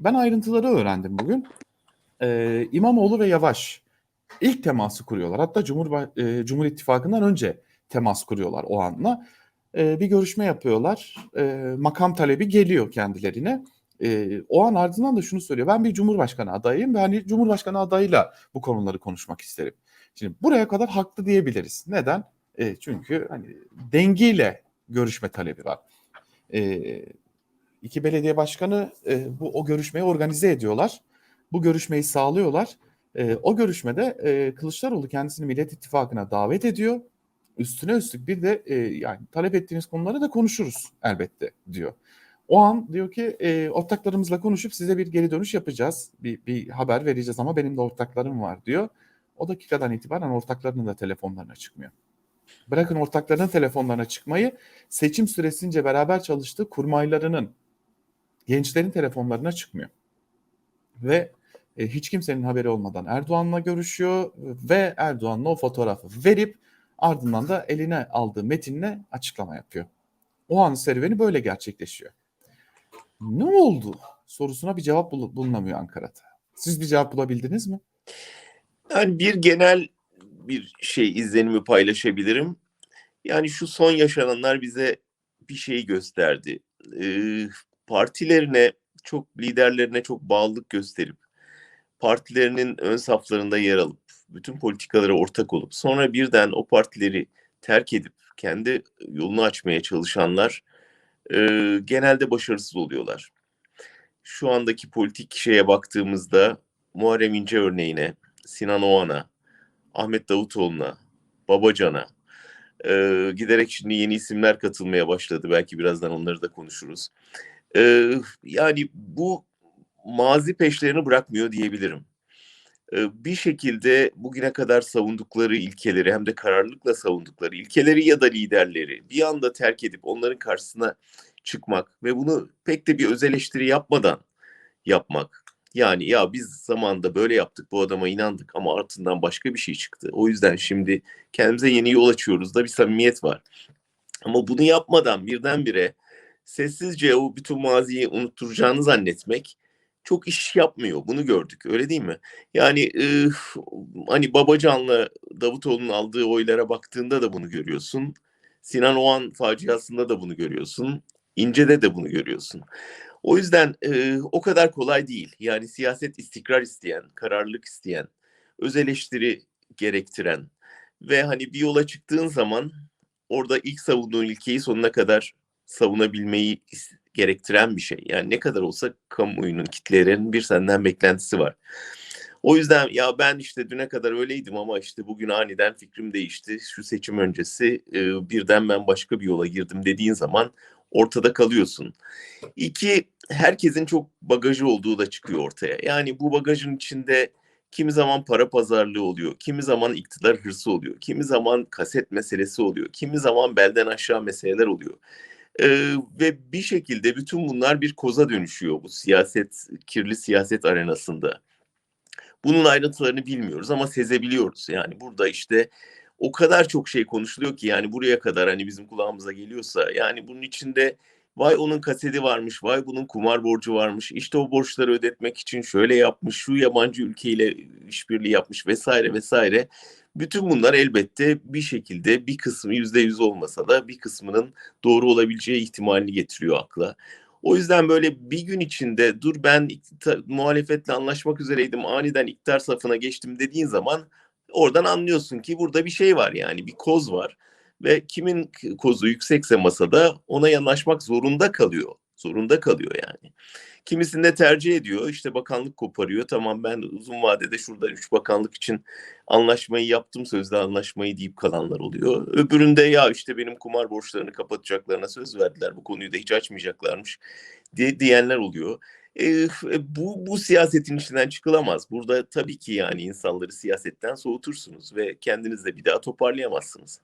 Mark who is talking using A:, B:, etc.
A: Ben ayrıntıları öğrendim bugün. Ee, İmamoğlu ve Yavaş ilk teması kuruyorlar. Hatta Cumhur, e, Cumhur İttifakı'ndan önce temas kuruyorlar o anla. Ee, bir görüşme yapıyorlar. Ee, makam talebi geliyor kendilerine. Ee, o an ardından da şunu söylüyor. Ben bir Cumhurbaşkanı adayıyım ve hani Cumhurbaşkanı adayıyla bu konuları konuşmak isterim. Şimdi buraya kadar haklı diyebiliriz. Neden? E, çünkü hani dengiyle görüşme talebi var. E, iki belediye başkanı e, bu o görüşmeyi organize ediyorlar. Bu görüşmeyi sağlıyorlar. E, o görüşmede e, Kılıçdaroğlu kendisini Millet İttifakı'na davet ediyor. Üstüne üstlük bir de e, yani talep ettiğiniz konuları da konuşuruz elbette diyor. O an diyor ki e, ortaklarımızla konuşup size bir geri dönüş yapacağız. Bir, bir haber vereceğiz ama benim de ortaklarım var diyor. O dakikadan itibaren ortaklarının da telefonlarına çıkmıyor. Bırakın ortaklarının telefonlarına çıkmayı, seçim süresince beraber çalıştığı kurmaylarının, gençlerin telefonlarına çıkmıyor. Ve e, hiç kimsenin haberi olmadan Erdoğan'la görüşüyor ve Erdoğan'la o fotoğrafı verip ardından da eline aldığı metinle açıklama yapıyor. O an serüveni böyle gerçekleşiyor. Ne oldu sorusuna bir cevap bul- bulunamıyor Ankara'da. Siz bir cevap bulabildiniz mi?
B: Yani bir genel bir şey izlenimi paylaşabilirim. Yani şu son yaşananlar bize bir şey gösterdi. Ee, partilerine çok liderlerine çok bağlılık gösterip partilerinin ön saflarında yer alıp bütün politikalara ortak olup sonra birden o partileri terk edip kendi yolunu açmaya çalışanlar e, genelde başarısız oluyorlar. Şu andaki politik şeye baktığımızda Muharrem İnce örneğine, Sinan Oğan'a, Ahmet Davutoğlu'na, Babacan'a e, giderek şimdi yeni isimler katılmaya başladı. Belki birazdan onları da konuşuruz. E, yani bu mazi peşlerini bırakmıyor diyebilirim. E, bir şekilde bugüne kadar savundukları ilkeleri hem de kararlılıkla savundukları ilkeleri ya da liderleri bir anda terk edip onların karşısına çıkmak ve bunu pek de bir öz eleştiri yapmadan yapmak. Yani ya biz zamanda böyle yaptık bu adama inandık ama altından başka bir şey çıktı. O yüzden şimdi kendimize yeni yol açıyoruz da bir samimiyet var. Ama bunu yapmadan birdenbire sessizce o bütün maziyi unutturacağını zannetmek çok iş yapmıyor. Bunu gördük. Öyle değil mi? Yani e, hani Babacan'la Davutoğlu'nun aldığı oylara baktığında da bunu görüyorsun. Sinan Oğan faciasında da bunu görüyorsun. İnce'de de bunu görüyorsun. O yüzden e, o kadar kolay değil. Yani siyaset istikrar isteyen, kararlılık isteyen, öz eleştiri gerektiren ve hani bir yola çıktığın zaman orada ilk savunduğun ilkeyi sonuna kadar savunabilmeyi gerektiren bir şey. Yani ne kadar olsa kamuoyunun, kitlelerin bir senden beklentisi var. O yüzden ya ben işte düne kadar öyleydim ama işte bugün aniden fikrim değişti. Şu seçim öncesi e, birden ben başka bir yola girdim dediğin zaman ortada kalıyorsun. İki, herkesin çok bagajı olduğu da çıkıyor ortaya. Yani bu bagajın içinde kimi zaman para pazarlığı oluyor, kimi zaman iktidar hırsı oluyor, kimi zaman kaset meselesi oluyor, kimi zaman belden aşağı meseleler oluyor. Ee, ve bir şekilde bütün bunlar bir koza dönüşüyor bu siyaset, kirli siyaset arenasında. Bunun ayrıntılarını bilmiyoruz ama sezebiliyoruz. Yani burada işte o kadar çok şey konuşuluyor ki yani buraya kadar hani bizim kulağımıza geliyorsa yani bunun içinde vay onun kaseti varmış, vay bunun kumar borcu varmış, işte o borçları ödetmek için şöyle yapmış, şu yabancı ülkeyle işbirliği yapmış vesaire vesaire. Bütün bunlar elbette bir şekilde bir kısmı yüzde yüz olmasa da bir kısmının doğru olabileceği ihtimalini getiriyor akla. O yüzden böyle bir gün içinde dur ben iktidar, muhalefetle anlaşmak üzereydim aniden iktidar safına geçtim dediğin zaman oradan anlıyorsun ki burada bir şey var yani bir koz var ve kimin kozu yüksekse masada ona yanaşmak zorunda kalıyor. Zorunda kalıyor yani. Kimisinde tercih ediyor işte bakanlık koparıyor tamam ben uzun vadede şurada üç bakanlık için anlaşmayı yaptım sözde anlaşmayı deyip kalanlar oluyor. Öbüründe ya işte benim kumar borçlarını kapatacaklarına söz verdiler bu konuyu da hiç açmayacaklarmış diye diyenler oluyor. E, bu, bu siyasetin içinden çıkılamaz. Burada tabii ki yani insanları siyasetten soğutursunuz ve kendinizi de bir daha toparlayamazsınız.